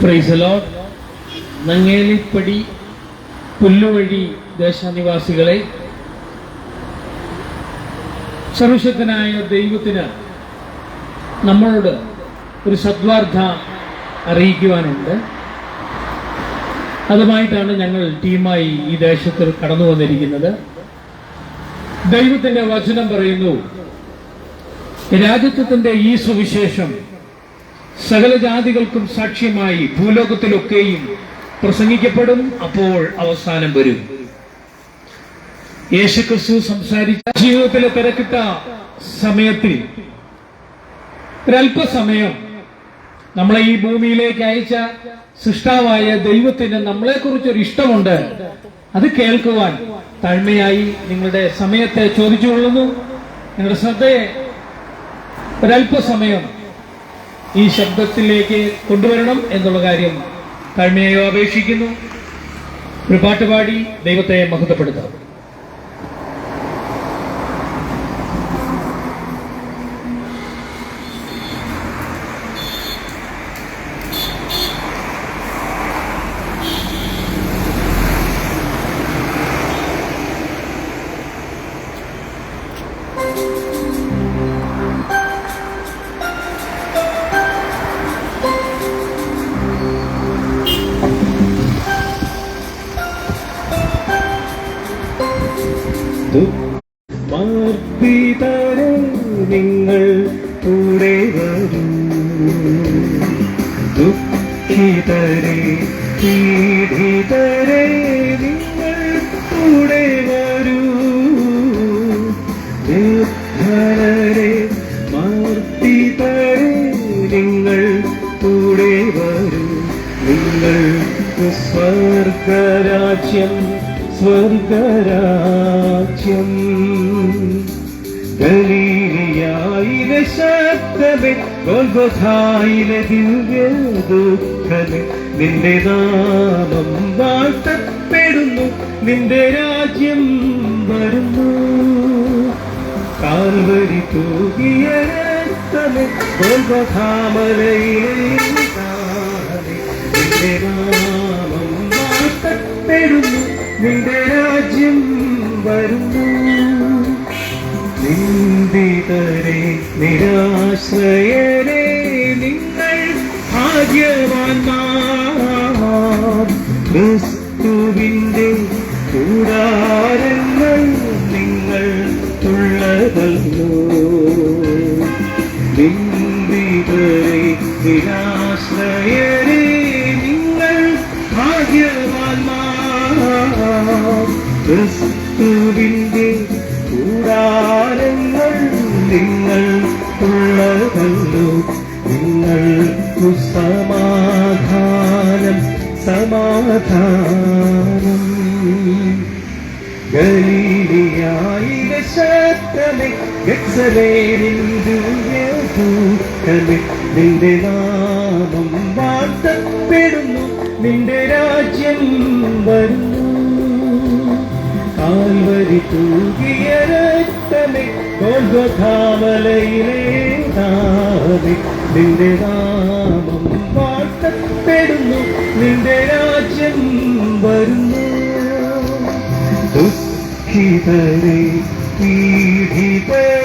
പ്രൈസലോ നങ്ങേലിപ്പടി പുല്ലുവഴി ദേശനിവാസികളെ സർവശക്തനായ ദൈവത്തിന് നമ്മളോട് ഒരു സദ്വാർദ്ധ അറിയിക്കുവാനുണ്ട്. അതുമായിട്ടാണ് ഞങ്ങൾ ടീമായി ഈ ദേശത്ത് കടന്നു വന്നിരിക്കുന്നത്. ദൈവത്തിന്റെ വചനം പറയുന്നു രാജ്യത്വത്തിന്റെ ഈ സുവിശേഷം സകല ജാതികൾക്കും സാക്ഷ്യമായി ഭൂലോകത്തിലൊക്കെയും പ്രസംഗിക്കപ്പെടും. അപ്പോൾ അവസാനം വരും. യേശുക്രിസ്തു സംസാരിച്ച ജീവിതത്തിലെ തിരക്കിട്ട സമയത്തിൽ ഒരല്പസമയം നമ്മളെ ഈ ഭൂമിയിലേക്ക് അയച്ച സൃഷ്ടാവായ ദൈവത്തിന് നമ്മളെക്കുറിച്ചൊരു ഇഷ്ടമുണ്ട്. അത് കേൾക്കുവാൻ താഴ്മയായി നിങ്ങളുടെ സമയത്തെ ചോദിച്ചുകൊള്ളുന്നു. നിങ്ങളുടെ ശ്രദ്ധയെ ഒരല്പസമയം ഈ ശബ്ദത്തിലേക്ക് കൊണ്ടുവരണം എന്നുള്ള കാര്യം താഴ്മയായോ അപേക്ഷിക്കുന്നു. ഒരു പാട്ടുപാടി ദൈവത്തെ മഹത്വപ്പെടുത്താം. നിർധനരെ മർദ്ദിതരെ നിങ്ങൾ കൂടെ വരൂ. നിങ്ങൾ സ്വർഗരാജ്യം സ്വർഗരാജ്യം. ഗലീലിയായിലെ ശബ്ദമേ ഗോൽഗോഥായിലെ ദിവ്യ ദുഃഖമേ നിന്റെ നാമം വാഴ്ത്തപ്പെടുന്നു നിന്റെ രാജ്യം വരുന്നു. കാൽവരി തൂകിയ രാമം നിന്റെ രാജ്യം വരുന്നു. നിന്ദിതരെ നിരാശ്രയരെ ഉള്ളതല്ലോ നിങ്ങൾക്കു സമാധാനം സമാധാനം. ഗലീലിയായിലെ ശക്തമേ ഗത്സലേരിന്ദൂക്കമേ നിന്റെ നാമം വാഴ്ത്തപ്പെടുന്നു നിന്റെ രാജ്യം വരുന്നു. കാൽവരി തൂകിയ രക്തമേ ഗോൽഗോധാമലയിലെ നാമേ നിന്റെ നാമം വാഴ്ത്തപ്പെടുന്നു നിന്റെ രാജ്യം വരുന്നു. ദുഃഖിതരെ പീഡിതരെ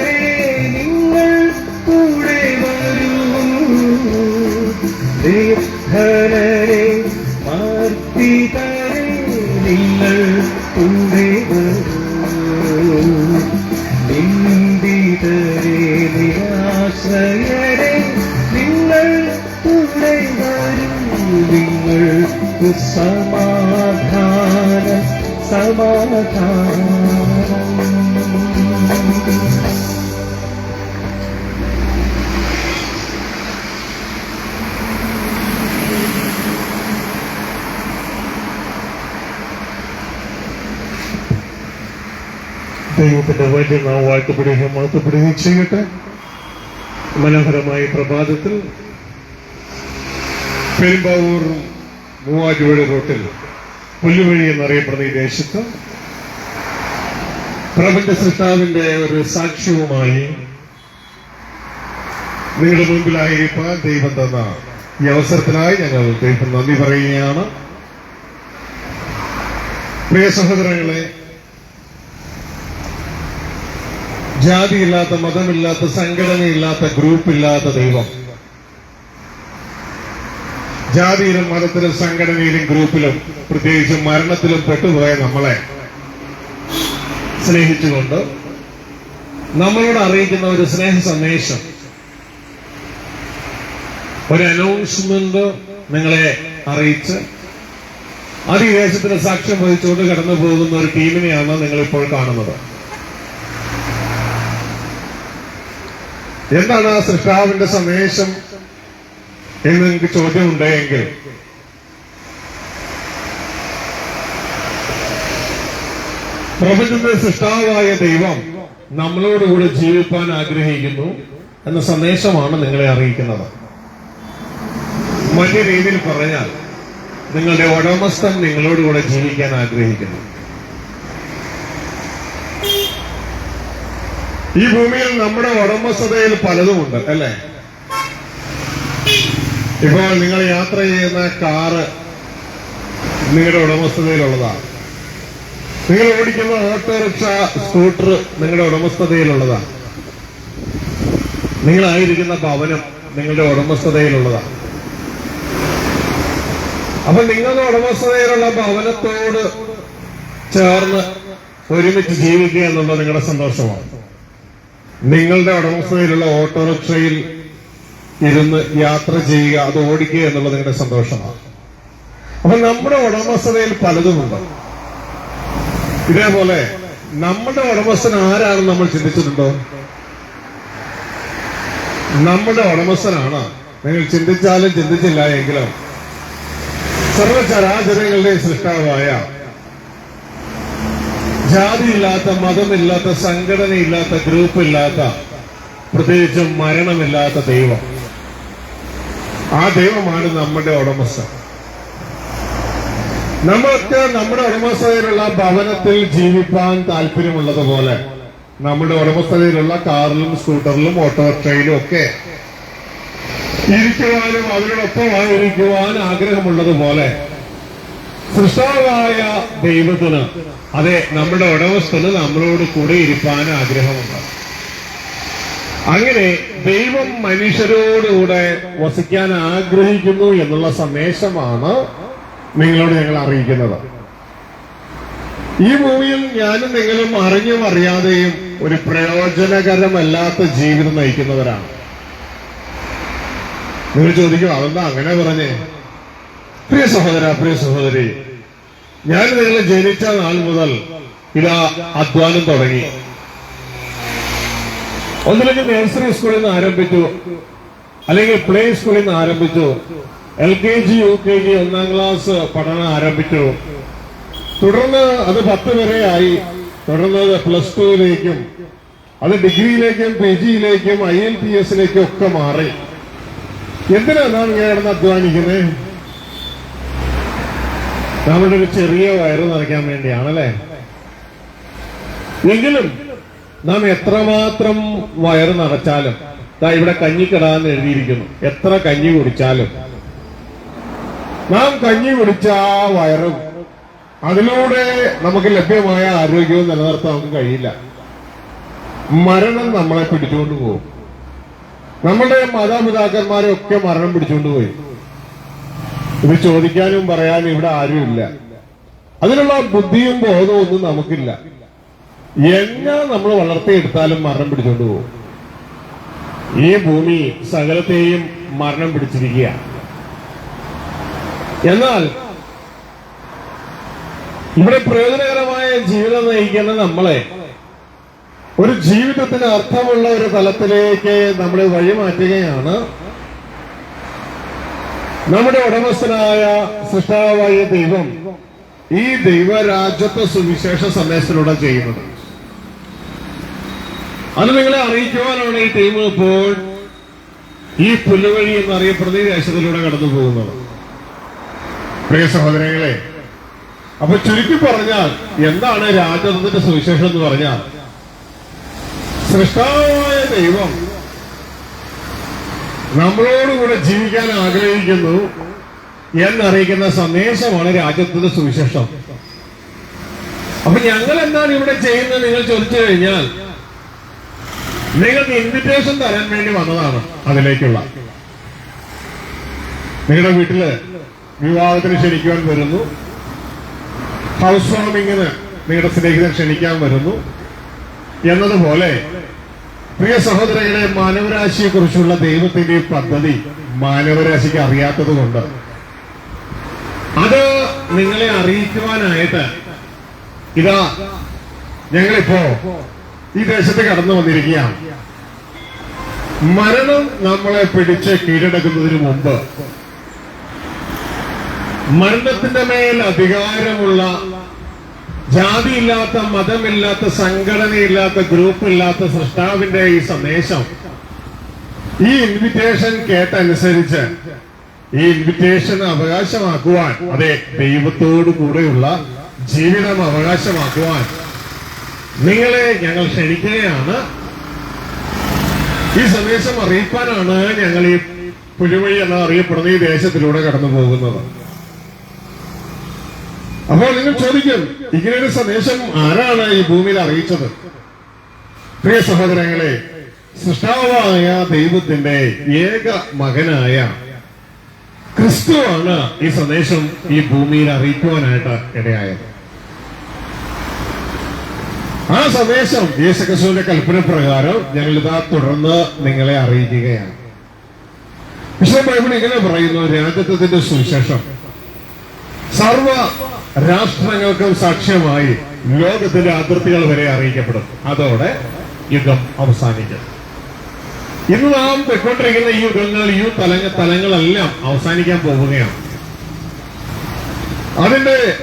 സമാധാനം സമാധാനം. ദൈവത്തിന്റെ വലിയ നാം വാഴ്ത്തപ്പെടുകയും മാറ്റപ്പെടുകയും ചെയ്യട്ടെ. മനോഹരമായ പ്രഭാതത്തിൽ പെരുമ്പാവൂർ മൂവാറ്റുപുഴ റൂട്ടിൽ പുല്ലുവഴി എന്നറിയപ്പെടുന്ന ഈ ദേശത്ത് പ്രപഞ്ച സൃഷ്ടാവിന്റെ ഒരു സാക്ഷ്യവുമായി നിങ്ങളുടെ മുമ്പിലായിരിക്കാൻ ദൈവം തന്ന ഈ അവസരത്തിനായി ഞങ്ങൾ ദൈവം നന്ദി പറയുകയാണ്. പ്രിയ സഹോദരങ്ങളെ ജാതിയില്ലാത്ത മതമില്ലാത്ത സംഘടനയില്ലാത്ത ഗ്രൂപ്പില്ലാത്ത ദൈവം ജാതിയിലും മതത്തിലും സംഘടനയിലും ഗ്രൂപ്പിലും പ്രത്യേകിച്ച് മരണത്തിലും പെട്ടുപോയ നമ്മളെ സ്നേഹിച്ചുകൊണ്ട് നമ്മളോട് അറിയിക്കുന്ന ഒരു സ്നേഹ സന്ദേശം. ഒരു അനൗൺസ്മെന്റ് നിങ്ങളെ അറിയിച്ച് അതിവേശത്തിന് സാക്ഷ്യം വഹിച്ചുകൊണ്ട് കടന്നു പോകുന്ന ഒരു ടീമിനെയാണ് നിങ്ങൾ ഇപ്പോൾ കാണുന്നത്. എന്താണ് ആ സൃഷ്ടാവിന്റെ സന്ദേശം? എന്ന് നിങ്ങൾക്ക് ചോദ്യമുണ്ടെങ്കിൽ പ്രപഞ്ചത്തിന്റെ സൃഷ്ടാവായ ദൈവം നമ്മളോടുകൂടെ ജീവിക്കാൻ ആഗ്രഹിക്കുന്നു എന്ന സന്ദേശമാണ് നിങ്ങളെ അറിയിക്കുന്നത്. മറ്റു രീതിയിൽ പറഞ്ഞാൽ നിങ്ങളുടെ ഉടമസ്ഥൻ നിങ്ങളോടുകൂടെ ജീവിക്കാൻ ആഗ്രഹിക്കുന്നു. ഈ ഭൂമിയിൽ നമ്മുടെ ഉടമസ്ഥതയിൽ പലതുമുണ്ട് അല്ലേ? ഇപ്പോൾ നിങ്ങൾ യാത്ര ചെയ്യുന്ന കാറ് നിങ്ങളുടെ ഉടമസ്ഥതയിലുള്ളതാണ്. നിങ്ങൾ ഓടിക്കുന്ന ഓട്ടോറിക്ഷ സ്കൂട്ടർ നിങ്ങളുടെ ഉടമസ്ഥതയിലുള്ളതാണ്. നിങ്ങളായിരിക്കുന്ന ഭവനം നിങ്ങളുടെ ഉടമസ്ഥതയിലുള്ളതാണ്. അപ്പൊ നിങ്ങളുടെ ഉടമസ്ഥതയിലുള്ള ഭവനത്തോട് ചേർന്ന് ഒരുമിച്ച് ജീവിക്കുക എന്നുള്ളത് നിങ്ങളുടെ സന്തോഷമാണ്. നിങ്ങളുടെ ഉടമസ്ഥതയിലുള്ള ഓട്ടോറിക്ഷയിൽ ഇരുന്ന് യാത്ര ചെയ്യുക അത് ഓടിക്കുക എന്നുള്ളത് നിങ്ങളുടെ സന്തോഷമാണ്. അപ്പൊ നമ്മുടെ ഉടമസ്ഥതയിൽ പലതുമുണ്ട് ഇതേപോലെ നമ്മുടെ ഉടമസ്ഥൻ ആരാണ് നമ്മൾ ചിന്തിച്ചിട്ടുണ്ടോ? നമ്മുടെ ഉടമസ്ഥനാണ്. നിങ്ങൾ ചിന്തിച്ചാലും ചിന്തിച്ചില്ല എങ്കിലും സർവചരാചരങ്ങളുടെ സൃഷ്ടാവായ ജാതിയില്ലാത്ത മതമില്ലാത്ത സംഘടനയില്ലാത്ത ഗ്രൂപ്പില്ലാത്ത പ്രത്യേകിച്ചും മരണമില്ലാത്ത ദൈവം. ആ ദൈവമാണ് നമ്മുടെ ഉടമസ്ഥ നമ്മൾക്ക് നമ്മുടെ ഉടമസ്ഥതയിലുള്ള ഭവനത്തിൽ ജീവിക്കാൻ താല്പര്യമുള്ളതുപോലെ നമ്മുടെ ഉടമസ്ഥതയിലുള്ള കാറിലും സ്കൂട്ടറിലും ഓട്ടോറിക്ഷയിലും ഒക്കെ ഇരിക്കുവാനും അവരോടൊപ്പമായിരിക്കുവാൻ ആഗ്രഹമുള്ളതുപോലെ സൃഷ്ടാവായ ദൈവത്തിന് അതെ നമ്മുടെ ഉടമസ്ഥന് നമ്മളോട് കൂടെ ഇരിക്കാൻ ആഗ്രഹമുണ്ട്. അങ്ങനെ ദൈവം മനുഷ്യരോടുകൂടെ വസിക്കാൻ ആഗ്രഹിക്കുന്നു എന്നുള്ള സന്ദേശമാണ് നിങ്ങളോട് ഞങ്ങൾ അറിയിക്കുന്നത്. ഈ മൂവിയിൽ ഞാനും നിങ്ങളും അറിഞ്ഞും അറിയാതെയും ഒരു പ്രയോജനകരമല്ലാത്ത ജീവിതം നയിക്കുന്നവരാണ്. നിങ്ങൾ ചോദിക്കും അതെന്താ അങ്ങനെ പറഞ്ഞേ? പ്രിയ സഹോദര പ്രിയ സഹോദരി ഞാൻ നിങ്ങൾ ജനിച്ച നാൾ മുതൽ ഇതാ അധ്വാനം തുടങ്ങി. ഒന്നില്ലെങ്കിൽ നഴ്സറി സ്കൂളിൽ നിന്ന് ആരംഭിച്ചു. അല്ലെങ്കിൽ പ്ലേ സ്കൂളിൽ നിന്ന് ആരംഭിച്ചു. L K G U K G ഒന്നാം ക്ലാസ് പഠനം ആരംഭിച്ചു. തുടർന്ന് അത് പത്ത് വരെ ആയി. തുടർന്ന് അത് പ്ലസ് ടുവിലേക്കും അത് ഡിഗ്രിയിലേക്കും പി ജിയിലേക്കും ഐ എൽ പി എസിലേക്കും ഒക്കെ മാറി. എന്തിനാണ് ഞാൻ കിടന്ന് അധ്വാനിക്കുന്നത് നമ്മുടെ ഒരു ചെറിയ വയറ് നിറയ്ക്കാൻ വേണ്ടിയാണല്ലേ? എങ്കിലും നാം എത്രമാത്രം വയറ് നിറച്ചാലും ദാ ഇവിടെ കഞ്ഞി കഞ്ഞിക്കിടാന്ന് എഴുതിയിരിക്കുന്നു. എത്ര കഞ്ഞി കുടിച്ചാലും. നാം കഞ്ഞി കുടിച്ച വയറും. അതിലൂടെ നമുക്ക് ലഭ്യമായ ആരോഗ്യവും നിലനിർത്താൻ നമുക്ക് കഴിയില്ല. മരണം നമ്മളെ പിടിച്ചുകൊണ്ട് പോകും. നമ്മുടെ മാതാപിതാക്കന്മാരെ ഒക്കെ മരണം പിടിച്ചുകൊണ്ട് പോയി. ഇത് ചോദിക്കാനും പറയാനും ഇവിടെ ആരുമില്ല. അതിനുള്ള ബുദ്ധിയും ബോധവും ഒന്നും നമുക്കില്ല. എങ്ങനെ നമ്മൾ വളർത്തിയെടുത്താലും മരണം പിടിച്ചോണ്ട് പോകും. ഈ ഭൂമി സകലത്തെയും മരണം പിടിച്ചിരിക്കുക എന്നാൽ ഇവിടെ പ്രയോജനകരമായ ജീവിതം നയിക്കുന്ന നമ്മളെ ഒരു ജീവിതത്തിന് അർത്ഥമുള്ള ഒരു തലത്തിലേക്ക് നമ്മളെ വഴിമാറ്റുകയാണ് നമ്മുടെ ഉടമസ്ഥനായ സൃഷ്ടാവായ ദൈവം ഈ ദൈവരാജ്യത്തെ സുവിശേഷ സന്ദേശത്തിലൂടെ ചെയ്യുന്നത്. അത് നിങ്ങളെ അറിയിക്കുവാനാണ് ഈ ടീം ഇപ്പോൾ ഈ പുല്ലുവഴി എന്നറിയപ്പെടുന്ന ഈ ദേശത്തിലൂടെ കടന്നു പോകുന്നത്. പ്രിയ സഹോദരങ്ങളെ അപ്പൊ ചുരുക്കി പറഞ്ഞാൽ എന്താണ് രാജത്വത്തിന്റെ സുവിശേഷം എന്ന് പറഞ്ഞാൽ സൃഷ്ടാവായ ദൈവം നമ്മളോടുകൂടെ ജീവിക്കാൻ ആഗ്രഹിക്കുന്നു എന്നറിയിക്കുന്ന സന്ദേശമാണ് രാജ്യത്തിന്റെ സുവിശേഷം. അപ്പൊ ഞങ്ങൾ എന്താണ് ഇവിടെ ചെയ്യുന്നത് നിങ്ങൾ ചോദിച്ചു കഴിഞ്ഞാൽ നിങ്ങൾക്ക് ഇൻവിറ്റേഷൻ തരാൻ വേണ്ടി വന്നതാണ് അതിലേക്കുള്ള. നിങ്ങളുടെ വീട്ടിൽ വിവാഹത്തിന് ക്ഷണിക്കുവാൻ വരുന്നു. ഹൗസ് വാമിങ്ങിന് നിങ്ങളുടെ സ്നേഹിതൻ ക്ഷണിക്കാൻ വരുന്നു. എന്നതുപോലെ പ്രിയ സഹോദരങ്ങളെ മാനവരാശിയെ കുറിച്ചുള്ള ദൈവത്തിന്റെ പദ്ധതി മാനവരാശിക്ക് അറിയാത്തത് കൊണ്ട് അത് നിങ്ങളെ അറിയിക്കുവാനായിട്ട് ഇതാ ഞങ്ങളിപ്പോ ഈ ദേശത്ത് കടന്നു വന്നിരിക്കുകയാണ്. മരണം നമ്മളെ പിടിച്ച് കീഴടക്കുന്നതിന് മുമ്പ് മരണത്തിന്റെ മേൽ അധികാരമുള്ള ജാതിയില്ലാത്ത മതമില്ലാത്ത സംഘടനയില്ലാത്ത ഗ്രൂപ്പ് ഇല്ലാത്ത സൃഷ്ടാവിന്റെ ഈ സന്ദേശം ഈ ഇൻവിറ്റേഷൻ കേട്ടനുസരിച്ച് ഈ ഇൻവിറ്റേഷൻ അവകാശമാക്കുവാൻ അതെ ദൈവത്തോടു കൂടെയുള്ള ജീവിതം അവകാശമാക്കുവാൻ നിങ്ങളെ ഞങ്ങൾ ക്ഷണിക്കുകയാണ്. ഈ സന്ദേശം അറിയിക്കാനാണ് ഞങ്ങൾ ഈ പുലിവഴി എന്ന് അറിയപ്പെടുന്ന ഈ ദേശത്തിലൂടെ കടന്നു പോകുന്നത്. അപ്പോൾ നിങ്ങൾ ചോദിക്കും ഇങ്ങനെയൊരു സന്ദേശം ആരാണ് ഈ ഭൂമിയിൽ അറിയിച്ചത്? പ്രിയ സഹോദരങ്ങളെ സൃഷ്ടാവായ ദൈവത്തിന്റെ ഏക മകനായ ക്രിസ്തുവാണ് ഈ സന്ദേശം ഈ ഭൂമിയിൽ അറിയിക്കുവാനായിട്ട് ഇടയായത്. ആ സന്ദേശം. യേശുക്രിസ്തുവിന്റെ കൽപ്പന പ്രകാരം ഞങ്ങൾ ഇതാ തുടർന്ന് നിങ്ങളെ അറിയിക്കുകയാണ്. വിശുദ്ധ ബൈബിൾ ഇങ്ങനെ പറയുന്നു രാജ്യത്വത്തിന്റെ സുവിശേഷം. സർവ രാഷ്ട്രങ്ങൾക്കും സാക്ഷ്യമായി ലോകത്തിന്റെ അതിർത്തികൾ വരെ അറിയിക്കപ്പെടും. അതോടെ യുഗം അവസാനിക്കും. ഇന്ന് നാം പൊയ്ക്കൊണ്ടിരിക്കുന്ന ഈ യുഗങ്ങൾ ഈ തലങ്ങ തലങ്ങളെല്ലാം അവസാനിക്കാൻ പോവുകയാണ്. അതിന്റെ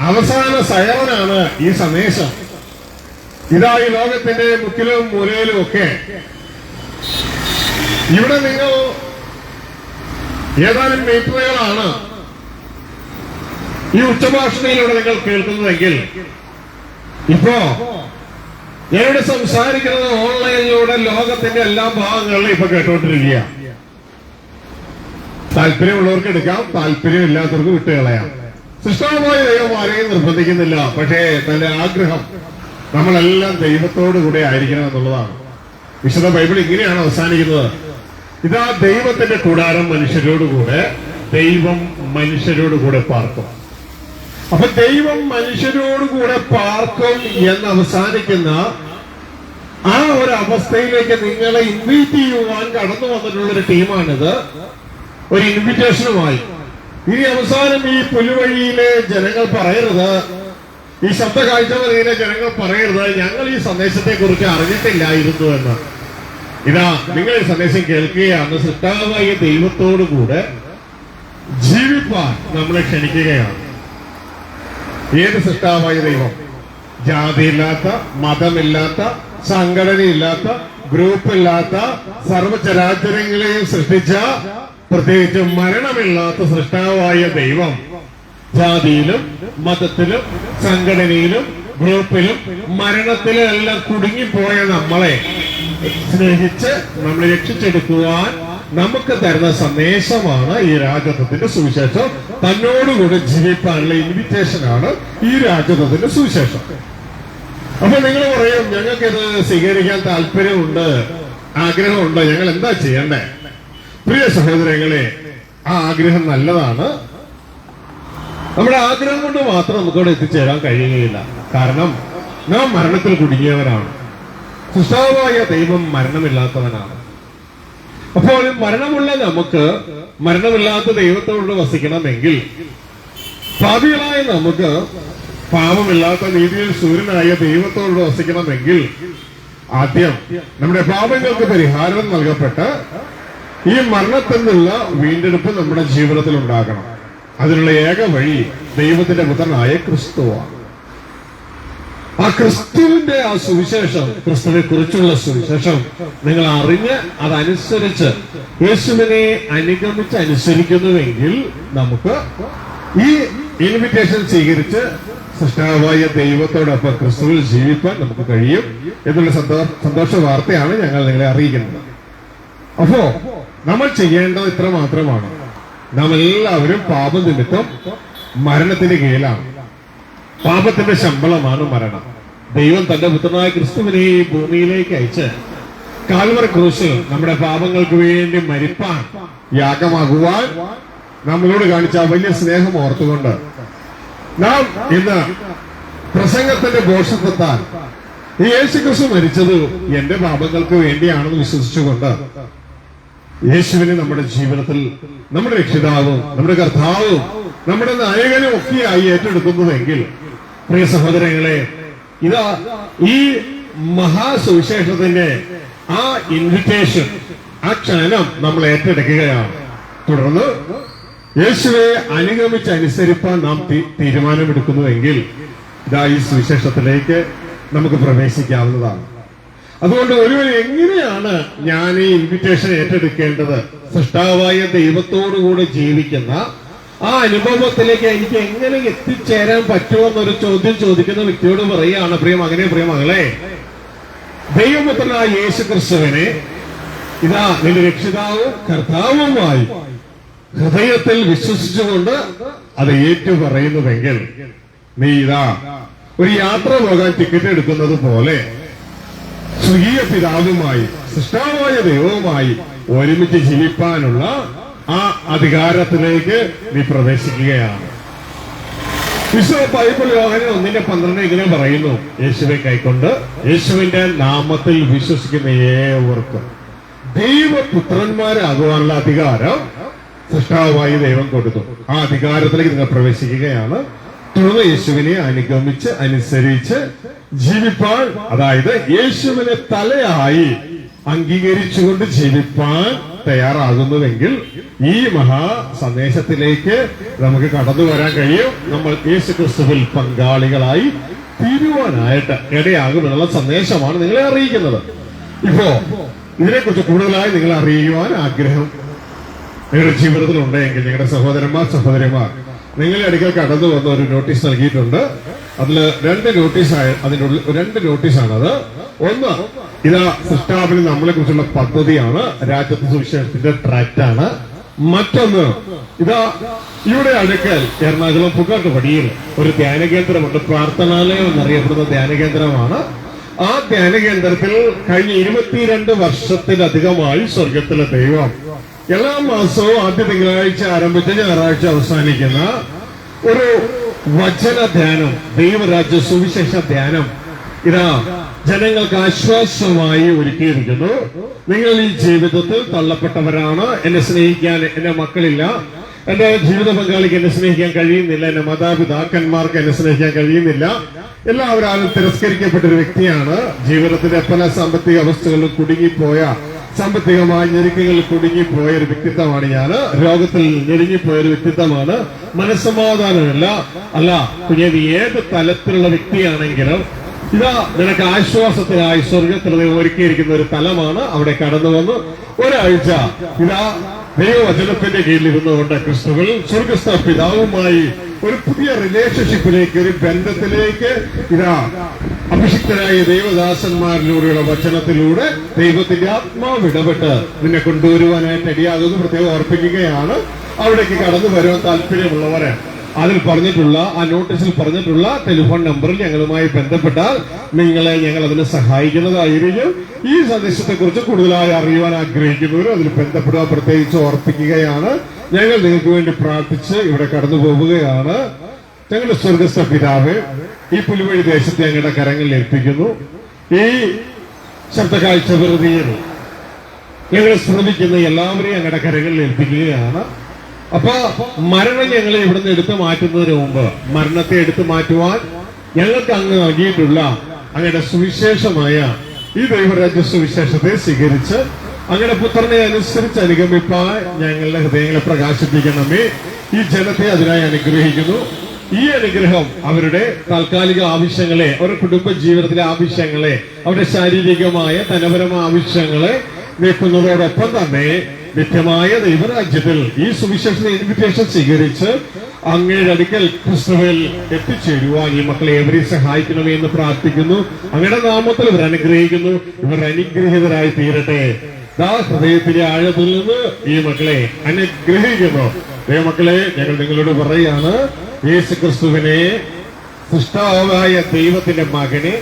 അവസാന സയവനാണ് ഈ സന്ദേശം. ഇതാ ഈ ലോകത്തിന്റെ മുക്കിലും മൂലയിലും ഒക്കെ. ഇവിടെ നിങ്ങൾ ഏതാനും മീറ്ററുകളാണ് ഈ ഉച്ചഭാഷണയിലൂടെ നിങ്ങൾ കേൾക്കുന്നതെങ്കിൽ. ഇപ്പോ ഞാനിവിടെ സംസാരിക്കുന്നത് ഓൺലൈനിലൂടെ ലോകത്തിന്റെ എല്ലാ ഭാഗങ്ങളിലും ഇപ്പൊ കേട്ടോണ്ടിരിക്കുക. താല്പര്യമുള്ളവർക്ക് എടുക്കാം താല്പര്യമില്ലാത്തവർക്ക് വിട്ടുകളയാം. സൃഷ്ടാവായ ദൈവം ആരെയും നിർബന്ധിക്കുന്നില്ല പക്ഷേ തന്റെ ആഗ്രഹം നമ്മളെല്ലാം ദൈവത്തോടു കൂടെ ആയിരിക്കണം എന്നുള്ളതാണ്. വിശുദ്ധ ബൈബിൾ ഇങ്ങനെയാണ് അവസാനിക്കുന്നത്. ഇതാ ദൈവത്തിന്റെ കൂടാരം മനുഷ്യരോടുകൂടെ ദൈവം മനുഷ്യരോടുകൂടെ പാർക്കും. അപ്പൊ ദൈവം മനുഷ്യരോടുകൂടെ പാർക്കും എന്ന് അവസാനിക്കുന്ന ആ ഒരു അവസ്ഥയിലേക്ക് നിങ്ങളെ ഇൻവൈറ്റ് ചെയ്യുവാൻ കടന്നു വന്നിട്ടുള്ള ഒരു ടീമാണിത്. ഒരു ഇൻവിറ്റേഷനുമായി ഇനി അവസാനം ഈ പുലുവഴിയിലെ ജനങ്ങൾ പറയരുത്. ഈ ശബ്ദ കാഴ്ച പറയുന്ന ജനങ്ങൾ പറയരുത്. ഞങ്ങൾ ഈ സന്ദേശത്തെ കുറിച്ച് അറിഞ്ഞിട്ടില്ലായിരുന്നു എന്ന്. ഇതാ നിങ്ങൾ ഈ സന്ദേശം കേൾക്കുകയാണ്. സൃഷ്ടാവായ ദൈവത്തോടു കൂടെ ജീവിപ്പാൻ നമ്മളെ ക്ഷണിക്കുകയാണ്. ഏത് സൃഷ്ടാവായ ദൈവം? ജാതിയില്ലാത്ത മതമില്ലാത്ത സംഘടനയില്ലാത്ത ഗ്രൂപ്പില്ലാത്ത സർവചരാചരങ്ങളെയും സൃഷ്ടിച്ച പ്രത്യേകിച്ച് മരണമില്ലാത്ത സൃഷ്ടാവായ ദൈവം. ജാതിയിലും മതത്തിലും സംഘടനയിലും ഗ്രൂപ്പിലും മരണത്തിലും എല്ലാം കുടുങ്ങിപ്പോയ നമ്മളെ സ്നേഹിച്ച് നമ്മളെ രക്ഷിച്ചെടുക്കുവാൻ നമുക്ക് തരുന്ന സന്ദേശമാണ് ഈ രാജത്വത്തിന്റെ സുവിശേഷം. തന്നോടുകൂടി ജീവിക്കാനുള്ള ഇൻവിറ്റേഷൻ ആണ് ഈ രാജത്വത്തിന്റെ സുവിശേഷം. അപ്പൊ നിങ്ങൾ പറയും ഞങ്ങൾക്ക് ഇത് സ്വീകരിക്കാൻ താല്പര്യമുണ്ട് ആഗ്രഹമുണ്ട് ഞങ്ങൾ എന്താ ചെയ്യണ്ടേ? പ്രിയ സഹോദരങ്ങളെ ആ ആഗ്രഹം നല്ലതാണ്. നമ്മുടെ ആഗ്രഹം കൊണ്ട് മാത്രം നമുക്കവിടെ എത്തിച്ചേരാൻ കഴിയുകയില്ല. കാരണം നാം മരണത്തിൽ കുടുങ്ങിയവരാണ്. സുസാവായ ദൈവം മരണമില്ലാത്തവനാണ്. അപ്പോൾ മരണമുള്ള നമുക്ക് മരണമില്ലാത്ത ദൈവത്തോട് വസിക്കണമെങ്കിൽ പാപികളായ നമുക്ക് പാപമില്ലാത്ത നീതിയിൽ സൂര്യനായ ദൈവത്തോട് വസിക്കണമെങ്കിൽ ആദ്യം നമ്മുടെ പാപങ്ങൾക്ക് പരിഹാരം നൽകപ്പെട്ട് ഈ മരണത്തിൽ നിന്നുള്ള വീണ്ടെടുപ്പ് നമ്മുടെ ജീവിതത്തിൽ ഉണ്ടാകണം. അതിനുള്ള ഏക വഴി ദൈവത്തിന്റെ പുത്രനായ ക്രിസ്തുവാണ്. ആ ക്രിസ്തുവിന്റെ ആ സുവിശേഷം ക്രിസ്തുവിനെ കുറിച്ചുള്ള സുവിശേഷം നിങ്ങൾ അറിഞ്ഞ് അതനുസരിച്ച് യേശുവിനെ അനുഗമിച്ച് അനുസരിക്കുന്നുവെങ്കിൽ നമുക്ക് ഈ ഇൻവിറ്റേഷൻ സ്വീകരിച്ച് സൃഷ്ടാവായ ദൈവത്തോടൊപ്പം ക്രിസ്തുവിൽ ജീവിക്കാൻ നമുക്ക് കഴിയും എന്നുള്ള സന്തോ- സന്തോഷ വാർത്തയാണ് ഞങ്ങൾ നിങ്ങളെ അറിയിക്കുന്നത്. അപ്പോ നമ്മൾ ചെയ്യേണ്ടത് ഇത്ര മാത്രമാണ് നാം എല്ലാവരും പാപം നിമിത്തം മരണത്തിന്റെ കീഴിലാണ്. പാപത്തിന്റെ ശമ്പളമാണ് മരണം. ദൈവം തന്റെ പുത്രനായ ക്രിസ്തുവിനെ ഈ ഭൂമിയിലേക്ക് അയച്ച് കാൽവർ ക്രൂശിൽ നമ്മുടെ പാപങ്ങൾക്ക് വേണ്ടി മരിപ്പാൻ യാഗമാകുവാൻ നമ്മളോട് കാണിച്ച വലിയ സ്നേഹം ഓർത്തുകൊണ്ട് നാം ഇന്ന് പ്രസംഗത്തിന്റെ ഘോഷത്വത്താൽ ഈ യേശു ക്രിസ്തു മരിച്ചത് എന്റെ പാപങ്ങൾക്ക് വേണ്ടിയാണെന്ന് വിശ്വസിച്ചുകൊണ്ട് യേശുവിനെ നമ്മുടെ ജീവിതത്തിൽ നമ്മുടെ രക്ഷിതാവും നമ്മുടെ കർത്താവും നമ്മുടെ നായകനും ഒക്കെയായി ഏറ്റെടുക്കുന്നതെങ്കിൽ പ്രിയ സഹോദരങ്ങളെ ഇതാ ഈ മഹാസുവിശേഷത്തിന്റെ ആ ഇൻവിറ്റേഷൻ ആ ക്ഷണം നമ്മൾ ഏറ്റെടുക്കുകയാണ്. തുടർന്ന് യേശുവെ അനുഗമിച്ച് അനുസരിപ്പാൻ നാം തീരുമാനമെടുക്കുന്നുവെങ്കിൽ ഇതാ ഈ സുവിശേഷത്തിലേക്ക് നമുക്ക് പ്രവേശിക്കാവുന്നതാണ്. അതുകൊണ്ട് ഒരുവൻ എങ്ങനെയാണ് ഞാൻ ഈ ഇൻവിറ്റേഷൻ ഏറ്റെടുക്കേണ്ടത്? സൃഷ്ടാവായ ദൈവത്തോടുകൂടെ ജീവിക്കുന്ന ആ അനുഭവത്തിലേക്ക് എനിക്ക് എങ്ങനെ എത്തിച്ചേരാൻ പറ്റുമെന്നൊരു ചോദ്യം ചോദിക്കുന്ന വ്യക്തിയോട് പറയുകയാണ്. പ്രിയ മകനെ പ്രിയ മകളെ ദൈവപുത്രനായ യേശു ക്രിസ്തുവിനെ ഇതാ നിന്റെ രക്ഷിതാവും കർത്താവുമായി ഹൃദയത്തിൽ വിശ്വസിച്ചുകൊണ്ട് അത് ഏറ്റു പറയുന്നുവെങ്കിൽ നീ ഇതാ ഒരു യാത്ര പോകാൻ ടിക്കറ്റ് എടുക്കുന്നത് പോലെ സ്വർഗീയ പിതാവുമായി സൃഷ്ടാവായ ദൈവവുമായി ഒരുമിച്ച് ജീവിപ്പാനുള്ള ആ അധികാരത്തിലേക്ക് നീ പ്രവേശിക്കുകയാണ്. വിശ്വ ബൈബിൾ യോഹന ഒന്നിന്റെ പന്ത്രണ്ട് ഇങ്ങനെ പറയുന്നു. യേശുവെ കൈക്കൊണ്ട് യേശുവിന്റെ നാമത്തിൽ വിശ്വസിക്കുന്ന ഏവർക്കും ദൈവപുത്രന്മാരാകുവാനുള്ള അധികാരം സൃഷ്ടാവായി ദൈവം കൊടുത്തു. ആ അധികാരത്തിലേക്ക് നിങ്ങൾ പ്രവേശിക്കുകയാണ്. തുടർന്ന് യേശുവിനെ അനുഗമിച്ച് അനുസരിച്ച് ജീവിപ്പാൻ അതായത് യേശുവിനെ തലയായി അംഗീകരിച്ചുകൊണ്ട് ജീവിപ്പാൻ തയ്യാറാകുന്നുവെങ്കിൽ ഈ മഹാ സന്ദേശത്തിലേക്ക് നമുക്ക് കടന്നു വരാൻ കഴിയും. നമ്മൾ യേശു ക്രിസ്തുവിൽ പങ്കാളികളായി തീരുവാനായിട്ട് ഇടയാകുമെന്നുള്ള സന്ദേശമാണ് നിങ്ങളെ അറിയിക്കുന്നത്. ഇപ്പോ ഇതിനെക്കുറിച്ച് കൂടുതലായി നിങ്ങൾ അറിയുവാൻ ആഗ്രഹം. നിങ്ങളുടെ ജീവിതത്തിൽ ഉണ്ടെങ്കിൽ നിങ്ങളുടെ സഹോദരന്മാർ സഹോദരിമാർ നിങ്ങളുടെ അടുക്കൽ കടന്നു വന്ന ഒരു നോട്ടീസ് നൽകിയിട്ടുണ്ട്. അതിൽ രണ്ട് നോട്ടീസ് ആയ അതിനുള്ളിൽ രണ്ട് നോട്ടീസാണത്. ഒന്ന് ഇതാ സൃഷ്ടാവിന് നമ്മളെ കുറിച്ചുള്ള പദ്ധതിയാണ്. രാജ്യത്തെ സുവിശേഷത്തിന്റെ ട്രാക്റ്റാണ്. മറ്റൊന്ന് ഇതാ ഇവിടെ അടുക്കൽ എറണാകുളം പുക്കാട്ട് പടിയിൽ ഒരു ധ്യാന കേന്ദ്രമുണ്ട് പ്രാർത്ഥനാലയം എന്നറിയപ്പെടുന്ന ധ്യാന കേന്ദ്രമാണ് ആ ധ്യാന കേന്ദ്രത്തിൽ കഴിഞ്ഞ ഇരുപത്തിരണ്ട് വർഷത്തിലധികമായി സ്വർഗത്തിലെ ദൈവം എല്ലാ മാസവും ആദ്യ തിങ്കളാഴ്ച ആരംഭിച്ച് ഞായറാഴ്ച അവസാനിക്കുന്ന ഒരു വചന ധ്യാനം ദൈവരാജ്യ സുവിശേഷ ധ്യാനം ഇതാ ജനങ്ങൾക്ക് ആശ്വാസമായി ഒരുക്കിയിരിക്കുന്നു. നിങ്ങൾ ഈ ജീവിതത്തിൽ തള്ളപ്പെട്ടവരാണ്. എന്നെ സ്നേഹിക്കാൻ എന്റെ മക്കളില്ല. എന്റെ ജീവിത പങ്കാളിക്ക് എന്നെ സ്നേഹിക്കാൻ കഴിയുന്നില്ല. എന്റെ മാതാപിതാക്കന്മാർക്ക് എന്നെ സ്നേഹിക്കാൻ കഴിയുന്നില്ല. എല്ലാവരും തിരസ്കരിക്കപ്പെട്ട ഒരു വ്യക്തിയാണ്. ജീവിതത്തിന്റെ പല സാമ്പത്തിക അവസ്ഥകളിലും കുടുങ്ങിപ്പോയ സാമ്പത്തികമായ ഞെരുക്കങ്ങളിൽ കുടുങ്ങിപ്പോയ ഒരു വ്യക്തിത്വമാണ് ഞാൻ രോഗത്തിൽ ഞെരുങ്ങിപ്പോയ ഒരു വ്യക്തിത്വമാണ്. മനസ്സമാധാനമില്ല. അല്ല കുഞ്ഞത് ഏത് തലത്തിലുള്ള വ്യക്തിയാണെങ്കിലും ഇതാ നിനക്ക് ആശ്വാസത്തിനായി സ്വർഗത്തിൽ ഒരുക്കിയിരിക്കുന്ന ഒരു തലമാണ് അവിടെ കടന്നു വന്ന് ഒരാഴ്ച. ഇതാ ദൈവവചനത്തിന്റെ കീഴിൽ ഇരുന്നുകൊണ്ട് ക്രിസ്തുവിൽ സ്വർഗസ്ഥ പിതാവുമായി ഒരു പുതിയ റിലേഷൻഷിപ്പിലേക്ക് ഒരു ബന്ധത്തിലേക്ക് ഇതാ അഭിഷിക്തരായ ദൈവദാസന്മാരിലൂടെയുള്ള വചനത്തിലൂടെ ദൈവത്തിന്റെ ആത്മാവ് ഇടപെട്ട് നിന്നെ കൊണ്ടുവരുവാനായിട്ട് ഇടയാകുന്നു പ്രത്യേകം ഓർപ്പിക്കുകയാണ്. അവിടേക്ക് കടന്നു വരുവാൻ താല്പര്യമുള്ളവരെ അതിൽ പറഞ്ഞിട്ടുള്ള ആ നോട്ടീസിൽ പറഞ്ഞിട്ടുള്ള ടെലിഫോൺ നമ്പറിൽ ഞങ്ങളുമായി ബന്ധപ്പെട്ടാൽ നിങ്ങളെ ഞങ്ങൾ അതിന് സഹായിക്കുന്നതായിരിക്കും. ഈ സന്ദേശത്തെ കുറിച്ച് കൂടുതലായി അറിയുവാൻ ആഗ്രഹിക്കുന്നവരും അതിൽ ബന്ധപ്പെടുക പ്രത്യേകിച്ച് ഓർപ്പിക്കുകയാണ്. ഞങ്ങൾ നിങ്ങൾക്ക് വേണ്ടി പ്രാർത്ഥിച്ച് ഇവിടെ കടന്നു പോവുകയാണ്. ഞങ്ങളുടെ സ്വർഗസ്ഥ പിതാവ് ഈ പുലിവഴി ദേശത്തെ ഞങ്ങളുടെ കരങ്ങളിൽ ഏൽപ്പിക്കുന്നു. ഈ ശബ്ദകാഴ്ച വെറുതിയിൽ ഞങ്ങൾ ശ്രമിക്കുന്ന എല്ലാവരെയും ഞങ്ങളുടെ കരങ്ങളിൽ ഏൽപ്പിക്കുകയാണ്. അപ്പൊ മരണം ഞങ്ങളെ ഇവിടുന്ന് എടുത്തു മാറ്റുന്നതിന് മുമ്പ് മരണത്തെ എടുത്തു മാറ്റുവാൻ ഞങ്ങൾക്ക് അങ്ങ് നൽകിയിട്ടുള്ള അങ്ങയുടെ സുവിശേഷമായ ഈ ദൈവരാജ്യ സുവിശേഷത്തെ സ്വീകരിച്ച് അങ്ങയുടെ പുത്രനെ അനുസരിച്ച് അനുഗമിപ്പാൻ ഞങ്ങളുടെ ഹൃദയങ്ങളെ പ്രകാശിപ്പിക്കണമേ. ഈ ജനത്തെ അതിനായി അനുഗ്രഹിക്കുന്നു. ഈ അനുഗ്രഹം അവരുടെ താൽക്കാലിക ആവശ്യങ്ങളെ അവരുടെ കുടുംബ ജീവിതത്തിലെ ആവശ്യങ്ങളെ അവരുടെ ശാരീരികമായ ധനപരമായ ആവശ്യങ്ങളെ നീക്കുന്നതോടൊപ്പം തന്നെ നിത്യമായ ദൈവരാജ്യത്തിൽ ഈ സുവിശേഷ ഇൻവിറ്റേഷൻ സ്വീകരിച്ച് അങ്ങയുടെ അടുക്കൽ ക്രിസ്തുവിൽ എത്തിച്ചേരുവാൻ ഈ മക്കളെ എവരെയും സഹായിക്കണമേ എന്ന് പ്രാർത്ഥിക്കുന്നു. അങ്ങയുടെ നാമത്തിൽ ഇവർ അനുഗ്രഹിക്കുന്നു. ഇവർ അനുഗ്രഹീതരായി തീരട്ടെ. ദാ ഹൃദയത്തിലെ ആഴത്തിൽ നിന്ന് ഈ മക്കളെ അനുഗ്രഹിക്കുന്നു. ദൈവമക്കളെ ഞങ്ങൾ നിങ്ങളോട് പറയാണ് യേശു ക്രിസ്തുവിനെ സൃഷ്ടാവായ ദൈവത്തിന്റെ മകനെ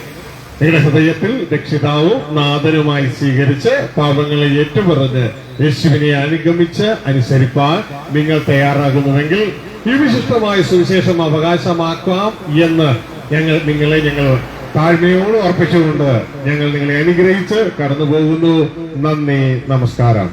നിങ്ങളുടെ ഹൃദയത്തിൽ രക്ഷിതാവും നാഥനുമായി സ്വീകരിച്ച് പാപങ്ങളെ ഏറ്റുപറഞ്ഞ് യേശുവിനെ അനുഗമിച്ച് അനുസരിപ്പാൻ നിങ്ങൾ തയ്യാറാകുന്നുവെങ്കിൽ ഈ വിശിഷ്ടമായ സുവിശേഷം അവകാശമാക്കാം എന്ന് ഞങ്ങൾ നിങ്ങളെ ഞങ്ങൾ താഴ്മയോട് അർപ്പിച്ചുകൊണ്ട് ഞങ്ങൾ നിങ്ങളെ അനുഗ്രഹിച്ച് കടന്നു പോകുന്നു നന്ദി നമസ്കാരം.